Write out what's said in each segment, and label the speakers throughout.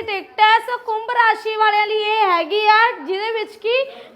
Speaker 1: ਦੀ ticket ਹੈ ਸੋ ਕੁੰਭ ਰਾਸ਼ੀ ਵਾਲਿਆਂ ਲਈ ਇਹ ਹੈਗੀ ਆ ਜਿਹਦੇ ਵਿੱਚ ਕੀ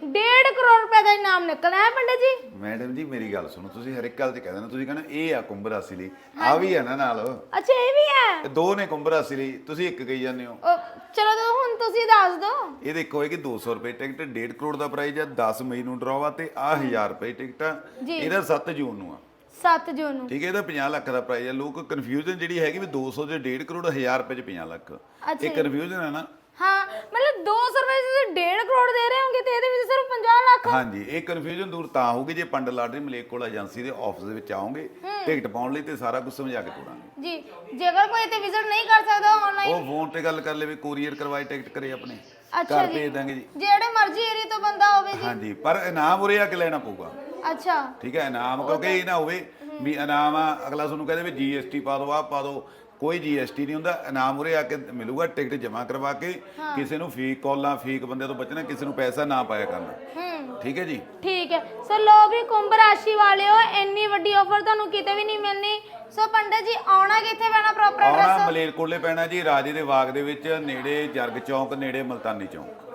Speaker 1: 1.5 ਕਰੋੜ ਰੁਪਏ ਦਾ ਇਨਾਮ ਨਿਕਲਣਾ ਹੈ ਪੰਡਿਤ ਜੀ?
Speaker 2: ਮੈਡਮ ਜੀ ਮੇਰੀ ਗੱਲ ਸੁਣੋ ਤੁਸੀਂ ਹਰ ਇੱਕ ਗੱਲ ਤੇ ਕਹਿ ਦੇਣਾ ਤੁਸੀਂ ਕਹਿੰਦੇ ਇਹ ਆ ਕੁੰਭ ਰਾਸ਼ੀ ਲਈ ਆ ਵੀ ਆ ਨਾ ਨਾਲ।
Speaker 1: ਅੱਛਾ ਇਹ ਵੀ ਹੈ?
Speaker 2: ਦੋ ਨੇ ਕੁੰਭ ਰਾਸ਼ੀ ਲਈ ਤੁਸੀਂ ਇੱਕ ਕਹੀ ਜਾਂਦੇ ਹੋ।
Speaker 1: ਉਹ, ਚਲੋ ਤਾਂ ਹੁਣ ਤੁਸੀਂ ਦੱਸ ਦਿਓ
Speaker 2: ਇਹ ਦੇਖੋ ਇਹ ਕਿ 200 ਰੁਪਏ ਟਿਕਟ 1.5 ਕਰੋੜ ਦਾ ਪ੍ਰਾਈਜ਼ ਆ 10 ਮਈ ਨੂੰ ਡਰਾਅ ਆ ਤੇ ਆ 1000 ਰੁਪਏ ਟਿਕਟ ਆ।
Speaker 1: ਜੀ।
Speaker 2: ਇਹਦਾ 7 ਜੂਨ ਨੂੰ ਆ।
Speaker 1: 7 ਜੂਨ ਨੂੰ।
Speaker 2: ਠੀਕ ਹੈ ਇਹਦਾ 50 ਲੱਖ ਦਾ ਪ੍ਰਾਈਜ਼ ਆ। ਲੋਕ ਕਨਫਿਊਜ਼ਨ ਜਿਹੜੀ ਹੈਗੀ ਵੀ 200 ਦੇ 1.5 ਕਰੋੜ 1000 ਰੁਪਏ ਚ 50 ਲੱਖ। ਇਹ ਕਨਫਿਊਜ਼ਨ ਹੈ ਨਾ?
Speaker 1: ਹਾਂ ਮਤਲਬ 200 ਰੁਪਏ ਦੇ 1.5 ਕਰੋੜ ਦੇ ਰਹੇ ਹੋਗੇ ਤੇ ਇਹਦੇ ਵਿੱਚ ਸਿਰਫ 50 ਲੱਖ।
Speaker 2: ਹਾਂਜੀ ਇਹ ਕਨਫਿਊਜ਼ਨ ਦੂਰ ਤਾਂ ਹੋਊਗੀ ਜੇ ਪੰਡ ਲਾਟਰੀ ਮਲੇਕੋਲ ਏਜੰਸੀ ਦੇ ਆਫਿਸ ਦੇ ਵਿੱਚ ਆਓਗੇ ਟਿਕਟ ਪਾਉਣ ਲਈ ਤੇ ਸਾਰਾ ਕੁਝ ਸਮਝਾ ਕੇ ਤੋਰਾਂਗੇ
Speaker 1: ਜੀ ਜੇਕਰ ਕੋਈ ਇੱਥੇ ਵਿਜ਼ਿਟ ਨਹੀਂ ਕਰ ਸਕਦਾ ਆਨਲਾਈਨ
Speaker 2: ਉਹ ਫੋਨ ਤੇ ਗੱਲ ਕਰ ਲਵੇ ਕੋਰੀਅਰ ਕਰਵਾਈ ਟਿਕਟ ਕਰੇ ਆਪਣੇ।
Speaker 1: ਅੱਛਾ
Speaker 2: ਘਰ। ਭੇਜ ਦਾਂਗੇ ਜੀ।
Speaker 1: ਜਿਹੜੇ ਮਰਜ਼ੀ ਏਰੀਆ ਤੋਂ ਬੰਦਾ ਹੋਵੇ ਜੀ।
Speaker 2: ਹਾਂਜੀ ਪਰ ਇਨਾਮ ਉਰੇ ਆ ਕੇ ਲੈਣਾ ਪਊਗਾ।
Speaker 1: ਅੱਛਾ।
Speaker 2: ਠੀਕ ਹੈ ਇਨਾਮ ਕਿਉਂਕਿ ਇਹ ਨਾ ਹੋਵੇ ਵੀ ਇਨਾਮ ਆ ਅਗਲਾ ਤੁਹਾਨੂੰ ਕਹਿੰਦੇ ਵੀ ਜੀਐਸਟੀ ਪਾ ਦਿਓ ਆ ਪਾ ਦਿਓ। ਕੋਈ ਜੀਐਸਟੀ ਨਹੀਂ ਹੁੰਦਾ ਇਨਾਮ ਉਰੇ ਆ ਕੇ ਮਿਲੂਗਾ ਟਿਕਟ ਜਮ੍ਹਾਂ ਕਰਵਾ ਕੇ ਕਿਸੇ ਨੂੰ ਫੇਕ ਕਾਲਾਂ ਫੇਕ ਬੰਦੇ ਤੋਂ ਬਚਣਾ ਕਿਸੇ ਨੂੰ ਪੈਸਾ ਨਾ ਪਾਇਆ ਕਰਨਾ। ਠੀਕ ਹੈ ਜੀ?
Speaker 1: ਠੀਕ ਹੈ। ਸੋ ਲੋ ਵੀ ਕੁੰਭ ਰਾਸ਼ੀ ਵਾਲਿਓ ਇੰਨੀ ਵੱਡੀ ਆਫਰ ਤੁਹਾਨੂੰ ਕਿਤੇ ਵੀ ਨਹੀਂ ਮਿਲਣੀ। ਸੋ ਪੰਡਤ ਜੀ ਆਉਣਾ ਕਿੱਥੇ ਪੈਣਾ ਪ੍ਰੋਪਰ
Speaker 2: ਆਉਣਾ
Speaker 1: ਐਡਰੈਸ
Speaker 2: ਮਲੇਰਕੋਟਲੇ ਪੈਣਾ ਜੀ ਰਾਜੇ ਦੇ ਬਾਗ ਦੇ ਵਿੱਚ ਨੇੜੇ ਜਰਗ ਚੌਂਕ ਨੇੜੇ ਮਲਤਾਨੀ ਚੌਂਕ।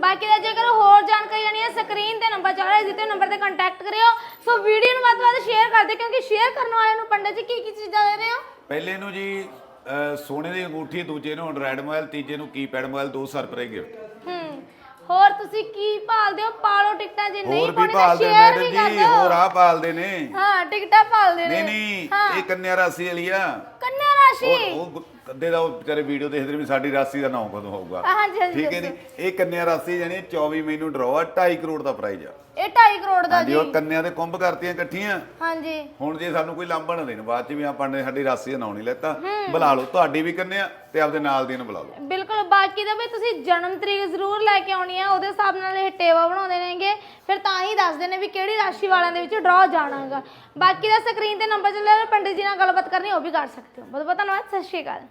Speaker 1: ਬਾਕੀ ਦਾ ਜੇਕਰ ਹੋਰ ਜਾਣਕਾਰੀ ਲੈਣੀ ਹੈ ਸਕਰੀਨ ਤੇ ਨੰਬਰ ਚੱਲ ਰਿਹਾ ਜਿੱਤੇ ਨੰਬਰ ਤੇ ਕੰਟੈਕਟ ਕਰਿਓ। ਸੋ ਵੀਡੀਓ ਨੂੰ ਵੱਧ ਤੋਂ ਵੱਧ ਸ਼ੇਅਰ ਕਰ ਦਿਓ ਕਿਉਂਕਿ ਸ਼ੇਅਰ ਕਰਨ ਵਾਲਿਆਂ ਨੂੰ ਪੰਡਤ ਜੀ ਕੀ ਕੀ ਚੀਜ਼ਾਂ ਦੇ ਰਹੇ ਹੋ?
Speaker 2: ਪਹਿਲੇ ਨੂੰ ਜੀ ਅਹ, ਸੋਨੇ ਦੀ ਅੰਗੂਠੀ ਦੂਜੇ ਨੂੰ ਐਂਡਰਾਇਡ ਮੋਬਾਈਲ ਤੀਜੇ ਨੂੰ ਕੀਪੈਡ ਮੋਬਾਈਲ ਦੋ ਸਰਪ੍ਰਾਈਜ਼ ਗਿਫਟ
Speaker 1: ਹੂੰ ਹੋਰ ਤੁਸੀਂ ਕੀ ਭਾਲਦੇ ਹੋ? ਪਾਲੋ ਟਿਕਟਾਂ ਜੇ ਨਹੀਂ
Speaker 2: ਹੋਰ ਵੀ
Speaker 1: ਪਾਉਣੀ ਤਾਂ
Speaker 2: ਭਾਲਦੇ
Speaker 1: ਸ਼ੇਅਰ
Speaker 2: ਮੈਡਮ
Speaker 1: ਵੀ ਕਰ
Speaker 2: ਜੀ
Speaker 1: ਦਿਓ।
Speaker 2: ਹੋਰ ਆ ਭਾਲਦੇ ਨੇ।
Speaker 1: ਹਾਂ ਟਿਕਟਾਂ ਭਾਲਦੇ ਨੇ।
Speaker 2: ਨਹੀਂ ਨਹੀਂ
Speaker 1: ਹਾਂ।
Speaker 2: ਇਹ ਕੰਨਿਆ ਰਾਸ਼ੀ ਵਾਲੀ ਆ।
Speaker 1: ਕੰਨਿਆ ਰਾਸ਼ੀ
Speaker 2: ਉਹ ਉਹ ਕਦੇ ਦਾ ਉਹ ਵਿਚਾਰੇ ਵੀਡੀਓ ਦੇਖਦੇ ਨੇ ਵੀ ਸਾਡੀ ਰਾਸ਼ੀ ਦਾ ਨਾਮ ਕਦੋਂ ਹੋਊਗਾ।
Speaker 1: ਹਾਂਜੀ ਹਾਂਜੀ
Speaker 2: ਠੀਕ ਹੈ ਜੀ? ਇਹ ਕੰਨਿਆ ਰਾਸ਼ੀ ਜਾਨੀ 24 ਮਈ ਨੂੰ ਡਰਾਅ ਆ 2.5 ਕਰੋੜ ਦਾ ਪ੍ਰਾਈਜ਼ ਆ।
Speaker 1: ਇਹ 2.5 ਕਰੋੜ ਦਾ
Speaker 2: ਹਾਂਜੀ
Speaker 1: ਜੀ।
Speaker 2: ਉਹ ਕੰਨਿਆ ਦੇ ਕੁੰਭ ਕਰਤੀਆਂ ਇਕੱਠੀਆਂ।
Speaker 1: ਹਾਂਜੀ।
Speaker 2: ਹੁਣ ਜੇ ਸਾਨੂੰ ਕੋਈ ਲਾਂਭਾ ਨਾ ਦੇਣ ਬਾਅਦ ਚ ਵੀ ਆਪਾਂ ਨੇ ਸਾਡੀ ਰਾਸ਼ੀ ਦਾ ਨਾਮ ਨਹੀਂ ਲੈਤਾ। ਬੁਲਾ ਲਓ ਤੁਹਾਡੀ ਵੀ ਕੰਨਿਆ ਤੇ ਆਪਦੇ ਨਾਲ ਦੀ ਨੂੰ ਬੁਲਾ ਲਓ।
Speaker 1: ਬਿਲਕੁਲ ਬਾਕੀ ਦਾ ਵੀ ਤੁਸੀਂ ਜਨਮ ਤਰੀਕ ਜ਼ਰੂਰ ਲੈ ਕੇ ਆਉਣੀ ਆ ਉਹਦੇ ਹਿਸਾਬ ਨਾਲ ਇਹ ਟੇਵਾ ਬਣਾਉਂਦੇ ਨੇਗੇ। ਫਿਰ ਦੱਸਦੇ ਨੇ ਵੀ ਕਿਹੜੀ ਰਾਸ਼ੀ ਵਾਲਿਆਂ ਦੇ ਵਿੱਚ ਡਰਾ ਜਾਣਾਗਾ। ਬਾਕੀ ਦਾ ਸਕਰੀਨ ਤੇ ਨੰਬਰ ਚੱਲ ਰਿਹਾ ਪੰਡਿਤ ਜੀ ਨਾਲ ਗੱਲਬਾਤ ਕਰਨੀ, ਉਹ ਵੀ ਕਰ ਸਕਦੇ ਹੋ। ਬਹੁਤ ਬਹੁਤ ਧੰਨਵਾਦ, ਸਤਿ ਸ਼੍ਰੀ ਅਕਾਲ।